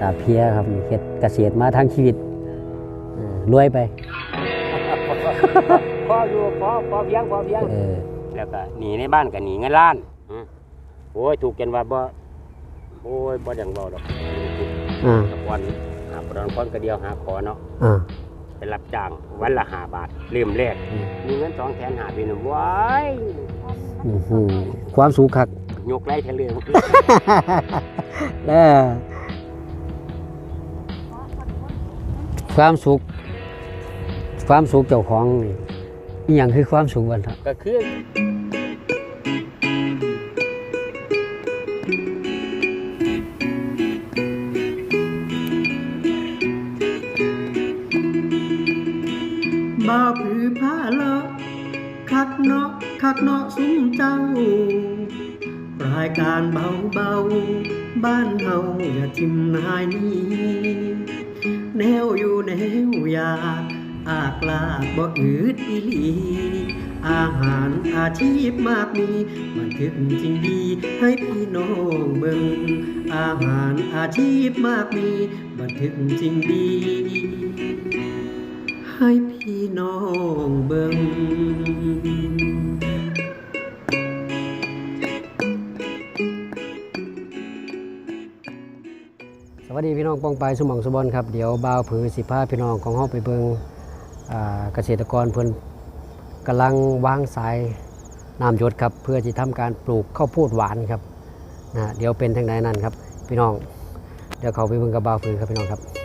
ตาเพียครับนี่เฮ็ดเกษตรมาทั้งชีวิตเออรวยไปพออยู่พอพอเพียงพอเพียงเออแล้วก็หนีในบ้านก็หนีเงินล้านอืมโอ้ยถูกกันว่าบ่โอ้ยบ่ดังเบาดอกอ่าตะวันหาปรอนคนก็เดียวหาขอเนาะอ่าไปรับจ้างวันละห้าบาทเริ่มแรกอืมมีเงินสองแสนหาปีหนึงว้ายอื้อหือความสูงคักยกไล่ทะเลเออ ความสุข ความสุขเจ้าของนี่อหย่างคือความสุขวันครับก็คือบ่าวผือผ้าเลาะคักเนาะคักเนาะซุ้มเจ้า รายการเบาเบาๆบ้านเฮาอย่าทิมนายนี้ แนวอยู่แนวอยากอากลาบ่อืดอีหลี อาหารอาชีพมากมีบันทึกจริงดีให้พี่น้องเบิ่งอาหารอาชีพมากมีบันทึกจริงดี ให้พี่น้องเบิ่ง สวัสดีพี่น้องปองไปายสมองสมบอนครับเดี๋ยวบ่าวผือสิผ้าพี่น้องของเฮาไปเบิงอ่าเกษตรกรเพิ่นกำลังวางสายน้ำหยศครับเพื่อที่ทำการปลูกข้าวโพดหวานครับนะเดี๋ยวเป็นทางใดนั่นครับ พี่น้องเดี๋ยวเขาไปเบิ่งกับบ่าวผือครับพี่น้องครับ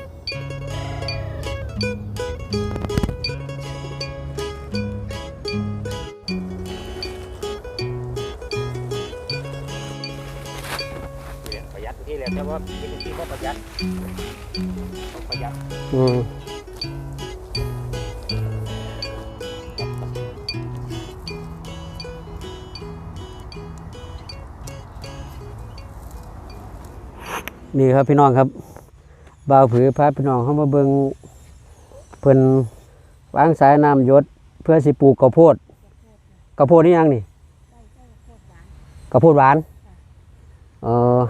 แต่ว่าเป็นที่ก็ประหยัดต้องประหยัดอืมนี่ครับพี่น้องครับบ่าวผือพาพี่น้องเข้ามาเบิงเพิ่นวางสายน้ำยศเพื่อสิปลูกข้าวโพดข้าวโพดนี่ยังนี่ข้าวโพดหวานเออ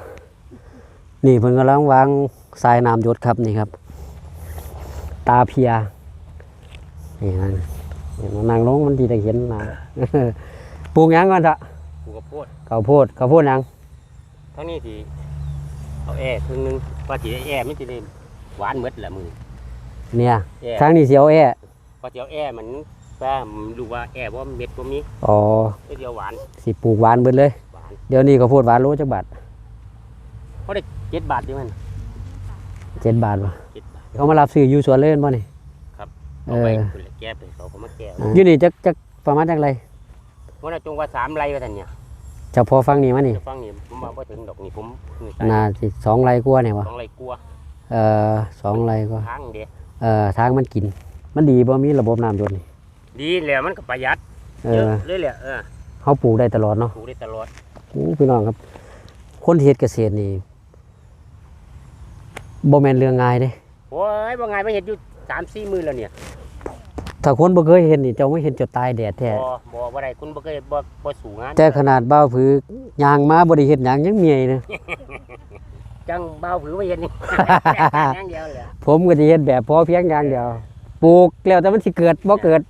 นี่เพิ่นกำลังวางสายน้ำหยศครับนี่ครับ ตาเพียนี่นะนี่นางลงมันดีแต่เห็นหนาปลูกหยังก่อนเถอะปลูกข้าวโพดข้าวโพดข้าวโพดหยังทั้งนี้ที่เอาแอร์ครึ่งหนึงว่าสิได้แอร์มันสิได้หวานหมดแหละมือเนี่ยแอร์ทางนี้เสียวแอ่พอเจียวแอร์มันว่ามันรู้ว่าแอร์ว่าเม็ดบ่มีอ๋อเจียวหวานสิปลูกหวานเบิดเลยหวานเดี๋ยวนี้ข้าวโพดหวานโลจักบาทเขาได้ เจ็ดบาทอยู่มันเจ็ดบาทวะเจ็ดบาทเขามารับซื้ออยู่สวนเล่นบ่นี่ครับเอเอาไปอคุณแก้ไปเขาก็มาแก้อยู่นี่จักจักประมาณจักไรว่าน่ะจงว่าสามไรว่าท่านเนี่ยจะพอฟังนี่มั้นี่จะฟังนี่ผมว่าบ่ถึงดอกนี่ผมนี่น่าสิสองไรกว่าเนี่ยวะสองไรกลัวเออสองไรก็ทางเด้เออทางมันกิน มันดีบ่มีระบบน้ำหยศนี่ดีแล้วมันก็ประหยัดเอเยอะอเลยแหละเออเขาปลูกได้ตลอดเนาะปลูกได้ตลอดโอ้พี่น้องครับ คนที่เฮ็ดเกษตรนี่ บ่แม่นเรื่องง่ายเด้โอ้ยว่าไงไม่เห็นอยู่สามสี่มือแล้วเนี่ยถ้าคนบ่เคยเห็นนี่เจ้าไม่เห็นจะตายแดดแท้บ่บ่ว่าไรคุณบ่เคยบ่บ่สู่งานแต่ขนาดบ้าวผือยางมาบ่ได้เฮ็ดหยังยังเมียนะ จังเบาผือไม่เห็นนี่ อย่างเดียวเลยผมก็สิเฮ็ดแบบพอเพียงอย่างเดียวปลูกแล้วแต่มันสิเกิดบ่เกิด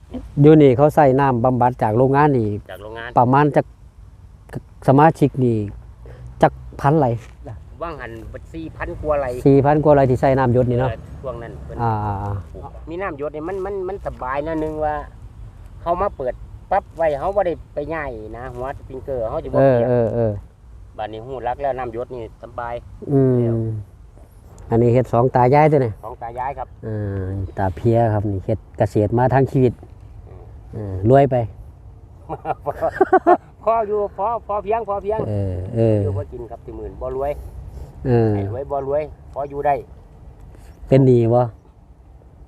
อยู่นี่เขาใส่น้ำบำบัดจากโรงงานนี่ จากโรงงานประมาณจักสมาชิกนี่จักพันไหล ว่างหันสี่พันกว่าไร4,000กว่าไหลที่ใส่น้ำหยศนี่เนาะช่วงนั้นเพิ่นอ่าปลูกมีน้ำหยดเนี่ยมันมันมันสบายนะนึงว่าเขามาเปิดปั๊บไว้เขาบ่ได้ไปง่ายนะหัวสปริงเกอร์เขาจะบ่เออเปียกเออเออบัดนี้หูรักแล้วน้ำหยดนี่สบาย อืมอันนี้เฮ็ดสองตายายตัวนี่ของตายายครับอ่าตาเพียครับนี่เฮ็ดเกษตรมาทั้งชีวิตอ่ารวยไปพออยู่พอพอเพียงพอเพียงเออเอออยู่บ่กินครับที่หมื่นบ่รวย เออ ให้รวยบ่รวยพออยู่ได้เป็นหนี้บ่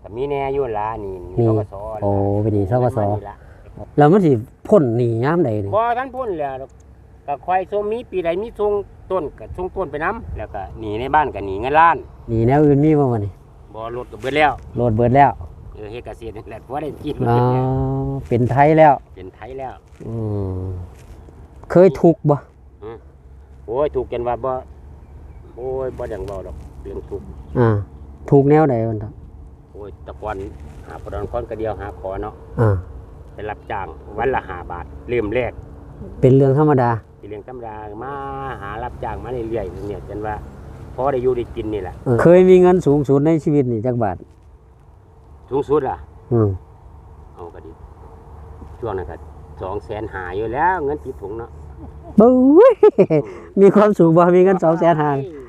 ก็มีแน่อยู่ล่ะนี่มีธกสโอ้เป็นหนี้ธกสเงินมานี่ล่ะแล้วมันสิพ่นหนียามใดนี่บ่ทันพ้นแล้วก็ควายส้มมีปีใดมีทรงต้นก็ทรงต้นไปน้ำแล้วก็หนีในบ้านก็หนีเงินล้านหนีแนวอื่นมีบ่วะนี่บ่รถก็เบิดแล้วโหลดเบิดแล้วเออเฮ็ดเกษตรนี่แหละพอได้กินอ๋อเป็นไทยแล้ว เป็นไทยแล้ว อืมเคยทุกข์บ่โอ้ยถูกกันว่าบ่ โอ้ยบ่ดังเบาดอกเรื่องทุกข์อ่าถูกแนวใดมันต่อโอ้ยแตะกอนหาปดอนค้อนกระเดียวหาขอเนาะอ่าไปรับจ้างวันละหาบาทเริ่มแรกเป็นเรื่องธรรมดาที่เลี้ยงตำรามาหารับจ้างมาเรื่อยๆเนี่ยจนว่าพอได้อยู่ได้กินนี่แหละเออเคยมีเงินสูงสุดในชีวิตนี่จักบาทสูงสุดล่ะ อืมเอาก็ดีช่วงนั้นก็สองแสนหาอยู่แล้ว เงินติดถุงเนาะบุ้ยมีความสูงบ่มีเงิน2 5 0 0 0 0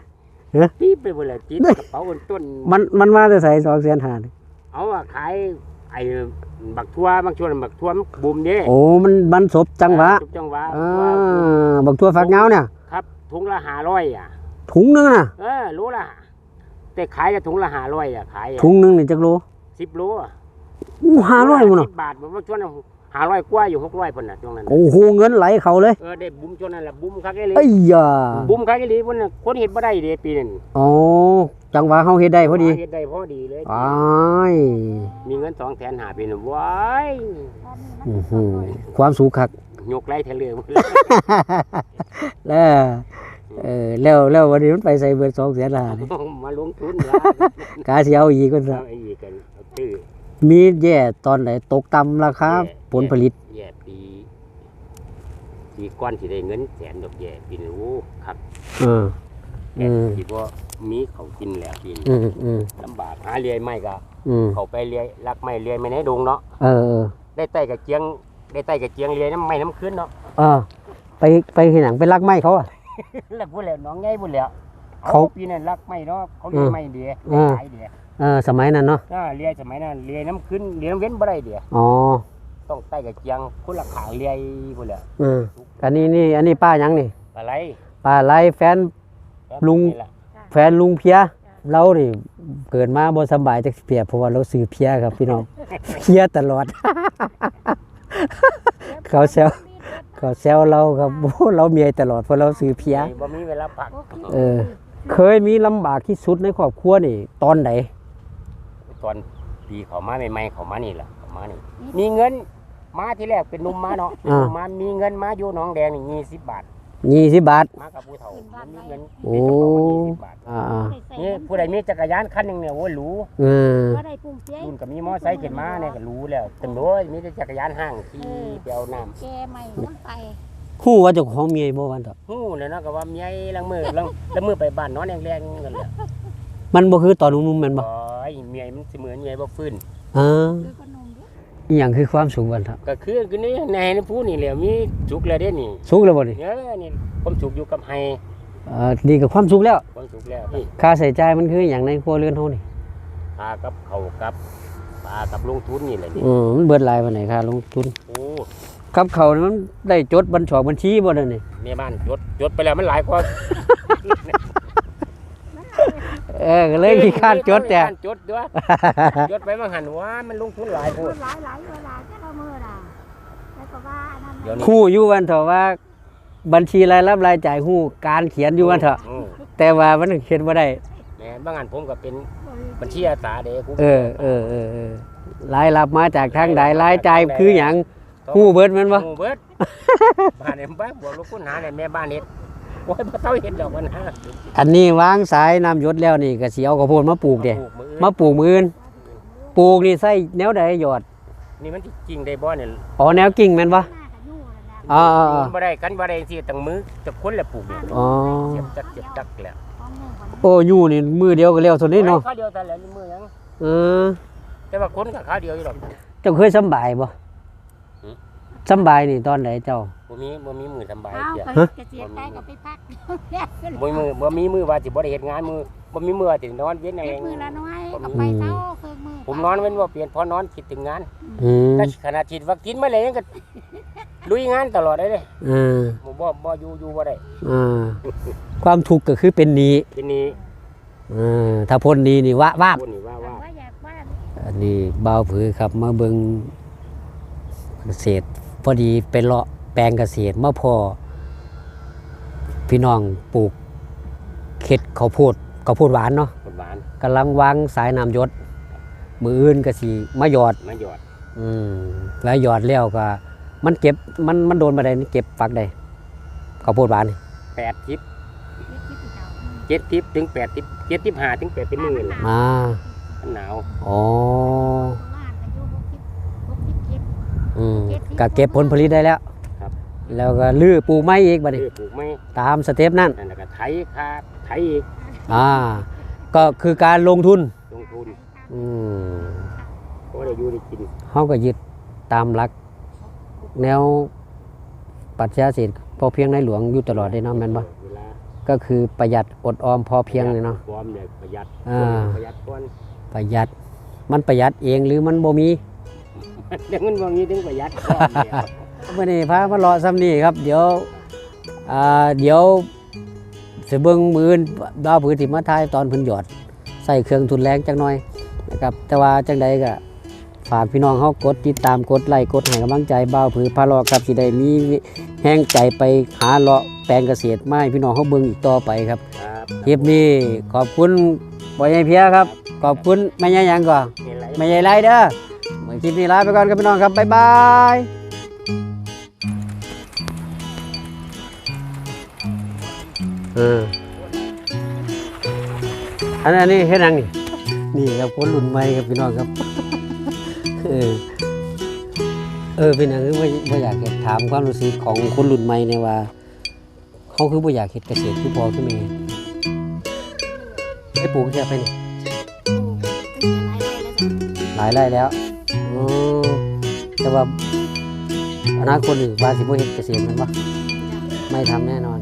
เอ๊ะ ปี๊บไปหมดเลยติดกระเป๋าบนต้น มันมันมาแต่ใส่2 5 0 0 0เอาอะขายไอ้บักทั่วบางช่วงบักทั่วมันบูมเด้โอ้ มันมันศพจังหวะทุกจังหวะอ่าบักทั่วฝักยาวเนี่ย ครับถุงละห้าร้อยอะ ถุงหนึงน่ะ เออรู้ละแต่ขายจะถุงละห้าร้อยอะขายอะถุงหนึงนี่จักโลสิบโลอะอู้500มื้อสิเนาะบบาทบางช่วง ห้าร้อยกว่าอยู่หกร้อยพุ่นน่ะช่วงนั้นน่ะโอ้โหเงินไหลเข้าเลยเออได้บุ้มช่วงนั้นแหละบุ้มคักไอ้เลยเอ้ยยาบุ้มคักไอ้เลยพุ่นน่ะคนเห็ดบ่ได้เด้ปีนั้นอ๋อจังหวะเฮาเฮ็ดได้พอดีเฮ็ดได้พอดีเลย อ้ายมีเงินสองแสนหาปีนึงว้ายอื้อหือความสูงคัก ยกไล่เทเลือหมดเลยแล้วเออแล้วแล้ววันนี้มันไปใส่เบิด2แสนล้านนี่มาลงทุนละกาสิเอาอีกคนเอาซะไอ้นี่กันเอาตื้อ มีแย่ตอนไหนตกต่ำราคาผลผลิต แย่ปีปีก้อนสิได้เงินแสนดอกแย่ปีนี้โอ้ครับเออ แย่อืมคิดว่ามีเขากินแล้วปีนี้อืมอืมลำบากหาเลียไม่ก็อืมเขาไปเลียรักไม่เลียไม่ในดงเนาะเออเออได้ไต่กับเจียง ได้ไต่กับเจียงเลียน้ำไม่น้ำขึ้นเนาะ เออ ไปไปที่หนังไปลักไม้เขาอะ แล้วพูดแล้วน้องไงพูดแล้วเขาปีนั้นรักไม่เนาะเขาเลียอืมไม่เดียอืม ขายเดีย เออสมัยนั้นเนาะอ่าเลียสมัยนั้นเลียน้ำขึ้นเลียน้ำเว้นบ่ได้เดียอ๋อต้องไต่กับเจียงคนละขางเลียพูดแล้วเอออันนี้นี่อันนี้ป้าหยังนี่อะไรป้าไล่แฟนลุง นี่ล่ะแฟนลุงเพียเรานี่เกิดมาบ่สำบายจักเพียเพราะว่าเราซื้อเพียครับพี่น้อง เพียตลอด เขาแซวเขาแซวเราครับโอ้เราเมียตลอดเพราะเราซื้อเพีย บ่มีเวลาพัก เออ เคยมีลำบากที่สุดในครอบครัวนี่ ตอนไหน ตอนปีเขามาใหม่ๆเขามานี่แหละเขามานี่ มีเงินมาที่แรกเป็นหนุ่มมาเนาะเป็นหนุ่มมามีเงินมาอยู่หน้องแดงนี่ยี่สิบบาทยี่สิบบาท มากับผู้เฒ่ามันมีเงินโอ้ มีกระเป๋ายี่สิบบาทอ่านี่ผู้ใดมีจักรยานคันหนึงเนี่ยโอ้ยหรู้เออก็ได้ปุ่มเปี้ยรุ่นก็มีมอไซค์ขึ้นมาเนี่ยก็รู้แล้วตำรวจมีแต่จักรยานห้างขี่ไปเอาน้แกใหม่น้ำไปคู่ว่าเจ้าของเมียบ่วันเถอะำฮู้เนี่ยเนาะก็ว่าเมียลังมือลังลังมือไปบ้านนอนแรงๆกันแหละมันบ่คือตอนหนุ่มๆแม่นบ่โอ้ย เมียมันสิเหมือนเมียบ่ฟื้นเออคือขนมด้วยอีหยังคือความสุขวันเถอะก็คือคือนี่ในในผู้นี่แหละมีสุขแล้วเด้นี่สุขแล้วบ่นี่เออนี่ความสุขอยู่กับไฮเอ่อดีกับความสุขแล้วความสุขแล้วนี่ค่าใช้จ่ายมันคืออย่างในครัวเรือนเฮานี่พากับเขากับปลากับลงทุนนี่แหละนี่อืมมันเบิดหลายปานไหนค่าลงทุนโอ้กับเขาวนี่มันได้จดบัญชอกบัญชีบ่นั่นนี่แม่บ้านจดจดไปแล้วมันหลายกว่า เออก็เลยมีค่าจดแต่มีจดด้วย จดไปมันหันว่ามันลงทุนหลายโพพูดดหลายหลายเวลาจะละเมื่อล่ะแล้วก็ว่าอันนั้นเดี๋ยวนี้คู่อยู่วันเถอะว่า บัญชีรายรับรายจ่ายฮู้การเขียนอยู่วันเถอะอืมแต่ว่ามันเขียนบ่ได้แม่บางอันผมก็เป็นบัญชีอาสาเด้ครูเออเออเออเออรายรับมาจากทางใดรายจ่ายคือหยังฮู้เบิดแม่นบ่ หมู่เบิด บ้านเนี่ยบ้านบวกลูกคุณหาเนี่ยแม่บ้านเฮ็ด โอ้ยบ่เต้าเฮ็ดดอกมันนะอันนี้วางสายน้ำหยศแล้วนี่ก็สิเอาข้าวโพดมาปลูกเด้ปลูมือมาปลูกมื้ออื่นปลูกนี่ใส่แนวใดหยอดนี่มันสิจริงได้บ่เนี่ยอ๋อแนวกิ่งแม่นบ่หน้ากับยู่นั่นนะอ่าอ่าอ่า บ่ได้กันบ่ได้สิตั้งมือจะคนละปลูกเนี่ยอ๋อเสียบจักเสียบจักแหละของหนึ่งของโอ้อยู่นี่มือเดียวก็แล้วเท่านี้เนาะข้าวเดียวแต่ละมือยังเออแต่ว่าคนกับข้าวเดียวอยู่หรอก เจ้าเคยสำบายบ่หือสำบายนี่ตอนไหนเจ้า บ่มีบ่มีมือสำบายเอาเสียไปเกษียณไปก็ไปพักบ่มีมือบ่มีมือว่าสิบ่ได้เฮ็ดงานมือบ่มีมือว่าสินอนเว้นเอเก็บงมือละน้อยก็ไปเท่าเครื่องมือผมนอนเว้นว่าเปลี่ยนพอนอนคิดถึงงานอืมแต่ขณะฉีดวัคซีนมาเลยยังก็ลุยงานตลอดเลยเด้เออบ่บ่บ่อยู่อยู่บ่ได้เออความทุกข์ก็คือเป็นหนี้ทีนี้เออถ้าพ้นหนี้นี่วะวาบ พูดนี่ว่าว่า ว่าอยากว่าอันนี้บ่าวผือครับมาเบิ่งเกษตรพอดีไปเลาะ แปลงเกษตรมาพอพี่น้องปลูกเข็ดข้าวโพดข้าวโพดหวานเนาะคนหวานกำลังวางสายน้ำหยศมืออื่นก็สิมาหยอดมาหยอดอืมแล้วหยอดแล้วก็ มันเก็บมันมันโดนมาได้นี่เก็บฝักได้ข้าวโพดหวานนี่แปดทิปเก็บที่เก่าเจ็ดทิปถึงแปดทิปเจ็ดทิปห้าถึงแปดทิปมือละมามันหนาวอ๋อบ้านอายุหกสิบหกสิบเจ็ดอืมก็เก็บผลผลิตได้แล้วครับ แล้วก็ลื้อปลูกไม้อีกบัดนี้เออปลูกไม้ตามสเต็ปนั่น นั่นแล้วก็ไถคาไถอีกอ่า ก็คือการลงทุน ลงทุนอืมก็ได้อยู่ได้กินเขาก็ยึดตามหลัก แนวปรัชญาเศรษฐพอเพียงในหลวงอยู่ตลอดได้เนาะแม่นบ่เวลาก็คือประหยัดอดออมพอเพียงเลยเนาะความเนี่ยประหยัดอ่า ประหยัดก่อนประหยัด มันประหยัดเองหรือมันบ่มี เดี๋ยวเงินบางนี้ถึงประหยัดก่อนเนี่ ยมื่อนี้พามาเลาะซ้ำนี่ครับ เดี๋ยวอ่าเดี๋ยวสิเบิ่งมืออื่นดาวผือสิมาทายตอนเพิ่นหยอด ใส่เครื่องทุนแรงจังหน่อยนะครับ แต่ว่าจังใดก็ฝากพี่น้องเฮากดติดตามกดไลค์กดให้กำลังใจบ่าวผือพาเลาะครับสิได้มีแห้งใจไปหาเลาะแปลงเกษตรมาให้พี่น้องเฮาเบิ่งอีกต่อไปครับครับคลิปนี้ขอบคุณบ่ใหญ่เพียครับ ขอบคุณแม่ย่าหยังก่อนนี่แหละไม่ใหญ่ไรเด้อเหมือนคลิปนี้ลาไปก่อนครับพี่น้องครับบ๊ายบาย เอออันอันนี้เฮ็ดหยังนี่นี่ครับคนรุ่นใหม่ครับพี่น้องครับ เออเออเป็นหยังคือว่าว่าอยากถามความรู้สึกของคนรุ่นใหม่เนี่ยว่า เขาคือว่าอยากเห็นเกษตรคือพอขึ้นมาไอ้ปลูกแค่ไปนี่ตึงหลายไร่แล้วอ๋อแต่ว่าอนาคตหนึ่งว่าสิบ่เฮ็ดเกษตรมันบ่ไม่ทำแน่นอน